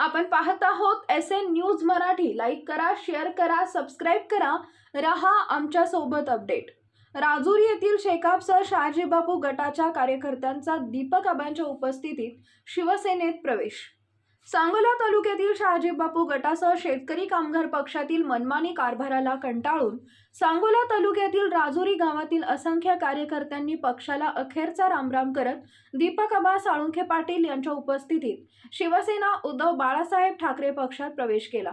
आपण पाहत आहोत S N news Marathi. Like करा शेअर करा सबस्क्राईब करा. रहा आमच्यासोबत अपडेट राजूर येथील शेकापसह शहाजीबापू गटाच्या कार्यकर्त्यांचा दीपक आबांच्या उपस्थितीत शिवसेनेत प्रवेश. सांगोला तालुक्यातील शहाजी बापू गटासह शेतकरी कामगार पक्षातील मनमानी कारभाराला कंटाळून सांगोला तालुक्यातील राजुरी गावातील असंख्य कार्यकर्त्यांनी पक्षाला अखेरचा रामराम करत दीपक आबा साळुंखे पाटील यांच्या उपस्थितीत शिवसेना उद्धव बाळासाहेब ठाकरे पक्षात प्रवेश केला.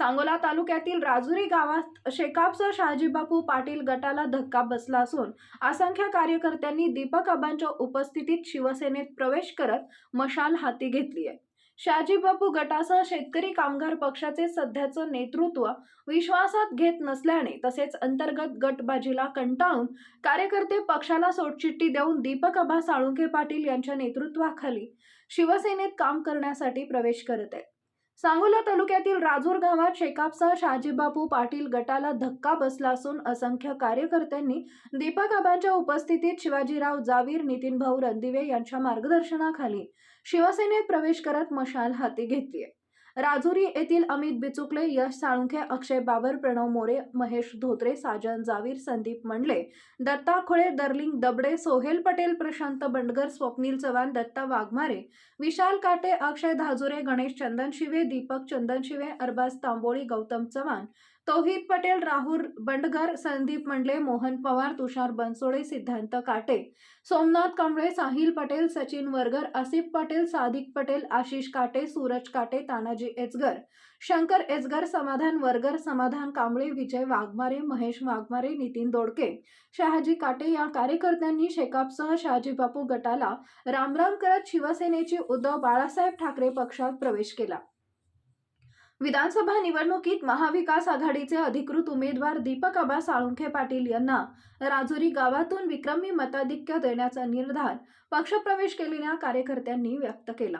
सांगोला तालुक्यातील राजुरी गावात शेकापसह शहाजीबापू पाटील गटाला धक्का बसला असून असंख्य कार्यकर्त्यांनी दीपक आबांच्या उपस्थितीत शिवसेनेत प्रवेश करत मशाल हाती घेतली आहे. शहाजीबापू गटासह शेतकरी कामगार पक्षाचे सध्याचं नेतृत्व विश्वासात घेत नसल्याने तसेच अंतर्गत गटबाजीला कंटाळून कार्यकर्ते पक्षाला सोडचिठ्ठी देऊन दीपक आबा साळुंखे पाटील यांच्या नेतृत्वाखाली शिवसेनेत काम करण्यासाठी प्रवेश करत आहेत. सांगोला तालुक्यातील राजूर गावात शेकापसह शहाजीबापू पाटील गटाला धक्का बसला असून असंख्य कार्यकर्त्यांनी दीपक आबांच्या उपस्थितीत शिवाजीराव जावीर नितीन भाऊ रणदिवे यांच्या मार्गदर्शनाखाली शिवसेनेत प्रवेश करत मशाल हाती घेतली राजुरी येथील अमित बिचुकले यश साळुंखे अक्षय बाबर प्रणव मोरे महेश धोत्रे साजन जावीर संदीप मंडले दत्ता खोळे दर्लिंग दबडे सोहेल पटेल प्रशांत बंडगर स्वप्नील चव्हाण दत्ता वाघमारे विशाल काटे अक्षय धाजुरे गणेश चंदन शिवे दीपक चंदन शिवे अरबाज तांबोळी गौतम चव्हाण तौहिद पटेल राहुल बंडगर संदीप मंडले मोहन पवार तुषार बनसोडे सिद्धांत काटे सोमनाथ कांबळे साहिल पटेल सचिन वरगर आसिफ पटेल सादिक पटेल आशिष काटे सूरज काटे तानाजी एचगर शंकर एचगर समाधान वरगर समाधान कांबळे विजय वाघमारे महेश वाघमारे नितीन दोडके शहाजी काटे या कार्यकर्त्यांनी शेकापसह शहाजी बापू गटाला रामराम करत शिवसेनेची उद्धव बाळासाहेब ठाकरे पक्षात प्रवेश केला. विधानसभा निवडणुकीत महाविकास आघाडीचे अधिकृत उमेदवार दीपक आबा साळुंखे पाटील यांना राजुरी गावातून विक्रमी मताधिक्य देण्याचा निर्धार पक्षप्रवेश केलेल्या कार्यकर्त्यांनी व्यक्त केला.